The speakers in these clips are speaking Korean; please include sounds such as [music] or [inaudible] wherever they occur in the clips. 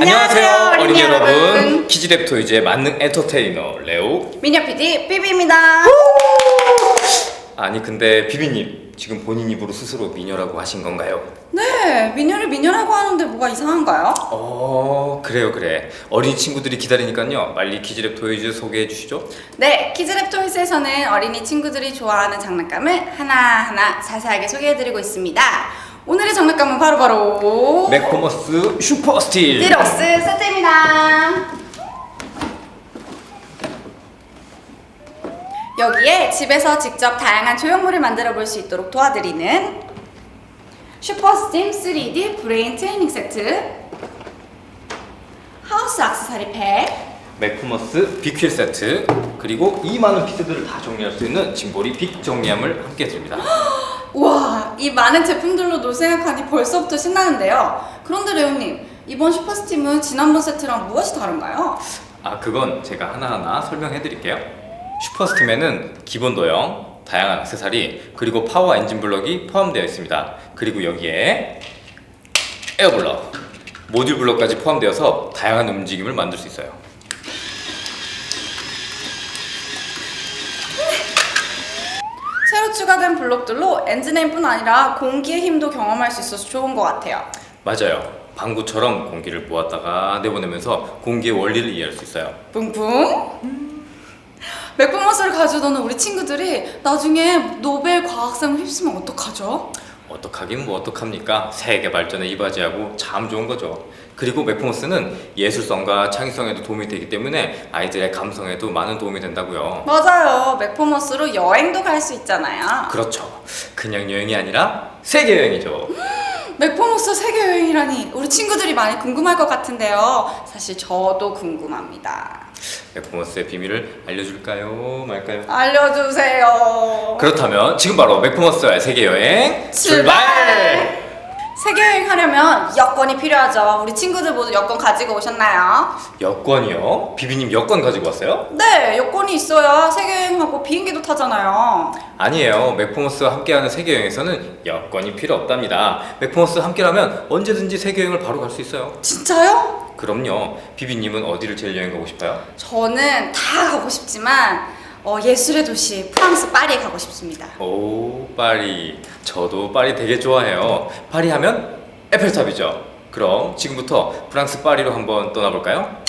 안녕하세요, 어린이 어린이 여러분. 여러분. 키즈랩 토이즈의 만능 엔터테이너 레오. 미녀 PD 삐비입니다. 아니 근데 비비님 지금 본인 입으로 스스로 미녀라고 하신 건가요? 네, 미녀를 미녀라고 하는데 뭐가 이상한가요? 어 그래요 그래. 어린이 친구들이 기다리니까요. 빨리 키즈랩 토이즈 소개해 주시죠. 네, 키즈랩 토이스에서는 어린이 친구들이 좋아하는 장난감을 하나하나 자세하게 소개해드리고 있습니다. 오늘의 장난감은 바로바로 맥코머스 슈퍼 스틸. 디럭스 세트입니다. 여기에 집에서 직접 다양한 조형물을 만들어 볼 수 있도록 도와드리는 슈퍼스팀 3D 브레인 트레이닝 세트 하우스 악세사리 팩 맥코머스 빅휠 세트 그리고 이 많은 피스들을 다 정리할 수 있는 짐보리 빅 정리함을 함께 드립니다. [gasps] 우와 이 많은 제품들로 놀 생각하니 벌써부터 신나는데요. 그런데 레오님 이번 슈퍼스팀은 지난번 세트랑 무엇이 다른가요? 아 그건 제가 하나하나 설명해 드릴게요. 슈퍼스팀에는 기본 도형, 다양한 액세서리, 그리고 파워 엔진 블럭이 포함되어 있습니다. 그리고 여기에 에어 블럭, 모듈 블럭까지 포함되어서 다양한 움직임을 만들 수 있어요 추가된 블록들로 엔진엔뿐 아니라 공기의 힘도 경험할 수 있어서 좋은 것 같아요. 맞아요 방구처럼 공기를 모았다가 내보내면서 공기의 원리를 이해할 수 있어요 뿡뿡. 맥북머스를 가져오는 우리 친구들이 나중에 노벨 과학상을 휩쓰면 어떡하죠? 어떡하긴 뭐 어떡합니까 세계 발전에 이바지하고 참 좋은 거죠 그리고 맥포머스는 예술성과 창의성에도 도움이 되기 때문에 아이들의 감성에도 많은 도움이 된다고요 맞아요. 맥포머스로 여행도 갈 수 있잖아요. 그렇죠. 그냥 여행이 아니라 세계 여행이죠. [gasps] 맥포머스 세계 여행이라니 우리 친구들이 많이 궁금할 것 같은데요. 사실 저도 궁금합니다. 맥포머스의 비밀을 알려줄까요? 말까요? 알려주세요. 그렇다면 지금 바로 맥포머스의 세계 여행 출발! 세계 여행 하려면 여권이 필요하죠. 우리 친구들 모두 여권 가지고 오셨나요? 여권이요? 비비님 여권 가지고 왔어요? 네, 여권이 있어야 세계 여행하고 비행기도 타잖아요. 아니에요. 맥포머스와 함께하는 세계 여행에서는 여권이 필요 없답니다. 맥포머스와 함께라면 언제든지 세계 여행을 바로 갈 수 있어요. 진짜요? 그럼요. 비비님은 어디를 제일 여행 가고 싶어요? 저는 다 가고 싶지만 어, 예술의 도시 프랑스 파리에 가고 싶습니다. 오 파리 저도 파리 되게 좋아해요 파리 하면 에펠탑이죠 그럼 지금부터 프랑스 파리로 한번 떠나볼까요?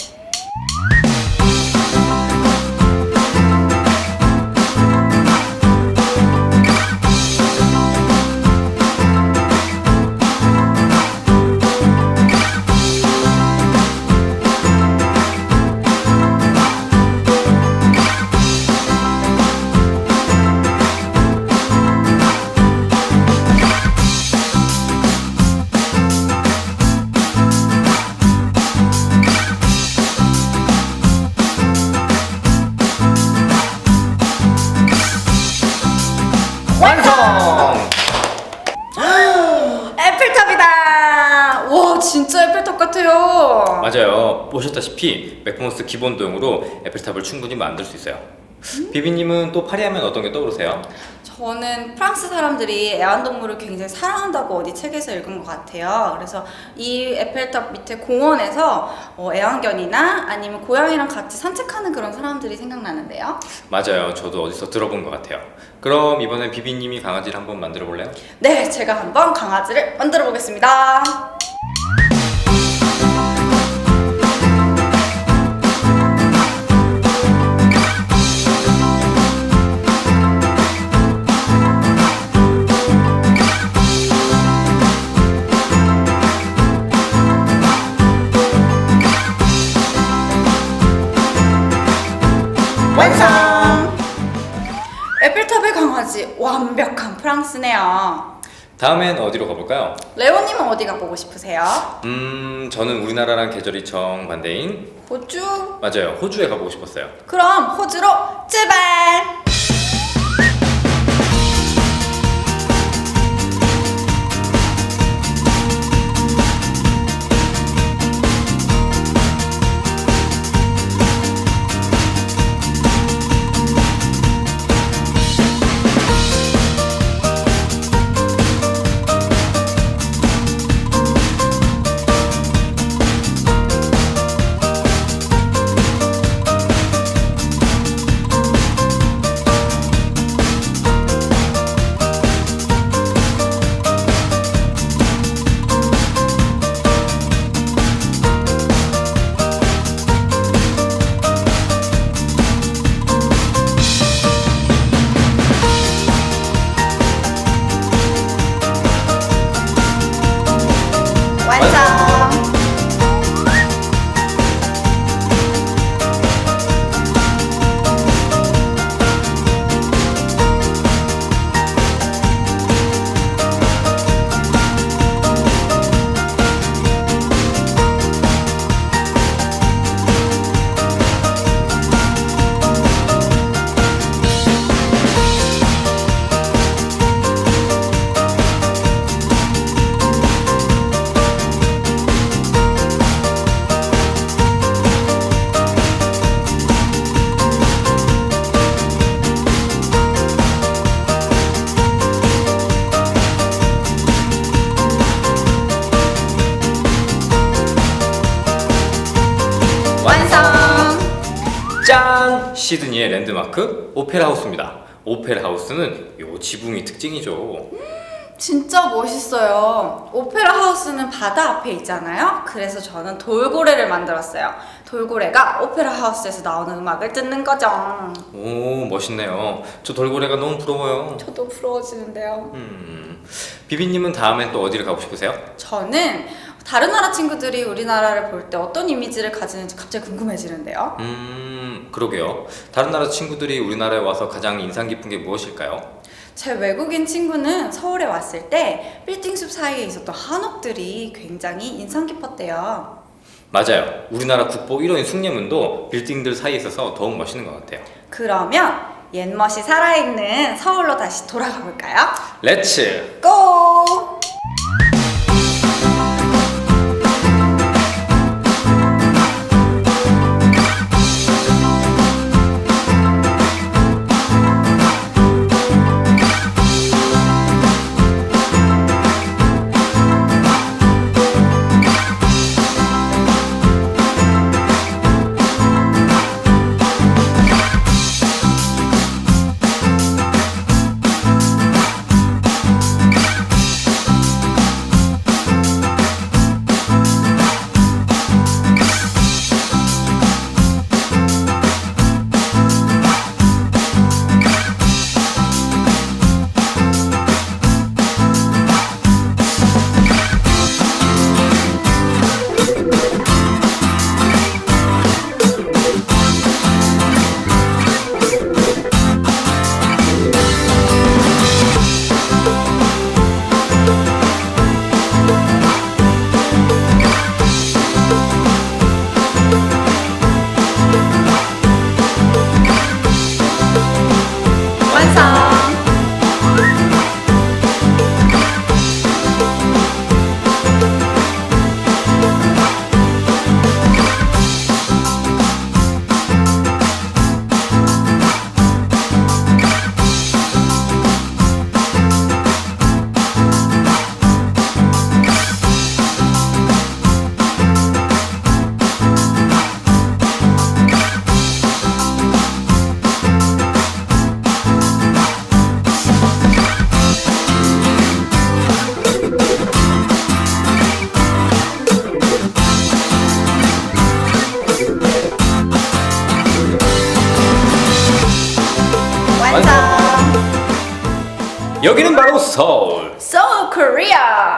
완성! 에펠탑이다! 와, 진짜 에펠탑 같아요. 맞아요 보셨다시피 맥포머스 기본 도형으로 에펠탑을 충분히 만들 수 있어요 비비님은 또 파리 하면 어떤 게 떠오르세요? 저는 프랑스 사람들이 애완동물을 굉장히 사랑한다고 어디 책에서 읽은 것 같아요. 그래서 이 에펠탑 밑에 공원에서 어, 애완견이나 아니면 고양이랑 같이 산책하는 그런 사람들이 생각나는데요. 맞아요 저도 어디서 들어본 것 같아요 그럼 이번엔 비비님이 강아지를 한번 만들어 볼래요? 네, 제가 한번 강아지를 만들어 보겠습니다. 완성! 에펠탑의 강아지 완벽한 프랑스네요. 다음엔 어디로 가볼까요? 레오님은 어디 가보고 싶으세요? 음 저는 우리나라랑 계절이 정반대인 호주? 맞아요 호주에 가보고 싶었어요 그럼 호주로 출발! 시드니의 랜드마크 오페라 하우스입니다. 오페라 하우스는 요 지붕이 특징이죠. 진짜 멋있어요. 오페라 하우스는 바다 앞에 있잖아요. 그래서 저는 돌고래를 만들었어요. 돌고래가 오페라 하우스에서 나오는 음악을 듣는 거죠. 오 멋있네요. 저 돌고래가 너무 부러워요. 저도 부러워지는데요. 음, 비비님은 다음엔 또 어디를 가고 싶으세요? 저는 다른 나라 친구들이 우리나라를 볼 때 어떤 이미지를 가지는지 갑자기 궁금해지는데요. 음, 그러게요. 다른 나라 친구들이 우리나라에 와서 가장 인상 깊은 게 무엇일까요? 제 외국인 친구는 서울에 왔을 때 빌딩 숲 사이에 있었던 한옥들이 굉장히 인상 깊었대요. 맞아요. 우리나라 국보 1호인 숭례문도 빌딩들 사이에 있어서 더욱 멋있는 것 같아요. 그러면 옛멋이 살아있는 서울로 다시 돌아가 볼까요? 렛츠! 여기는 바로 서울! So Korea!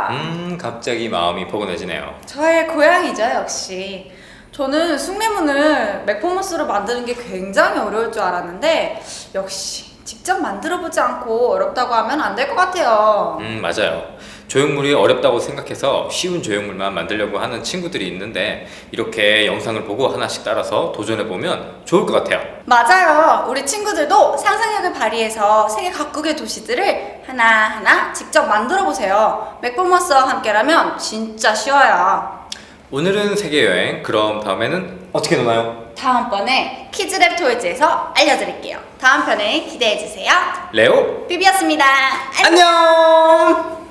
음, 갑자기 마음이 포근해지네요. 저의 고향이죠, 역시. 저는 숭례문을 맥포머스로 만드는 게 굉장히 어려울 줄 알았는데 역시 직접 만들어 보지 않고 어렵다고 하면 안 될 것 같아요. 음, 맞아요. 조형물이 어렵다고 생각해서 쉬운 조형물만 만들려고 하는 친구들이 있는데 이렇게 영상을 보고 하나씩 따라서 도전해 보면 좋을 것 같아요. 맞아요. 우리 친구들도 상상력을 발휘해서 세계 각국의 도시들을 하나하나 직접 만들어 보세요. 맥포머스와 함께라면 진짜 쉬워요. 오늘은 세계 여행, 그럼 다음에는 어떻게 노나요? 다음번에 키즈랩 토이즈에서 알려드릴게요. 다음 편에 기대해주세요. 레오, 비비였습니다. 안녕!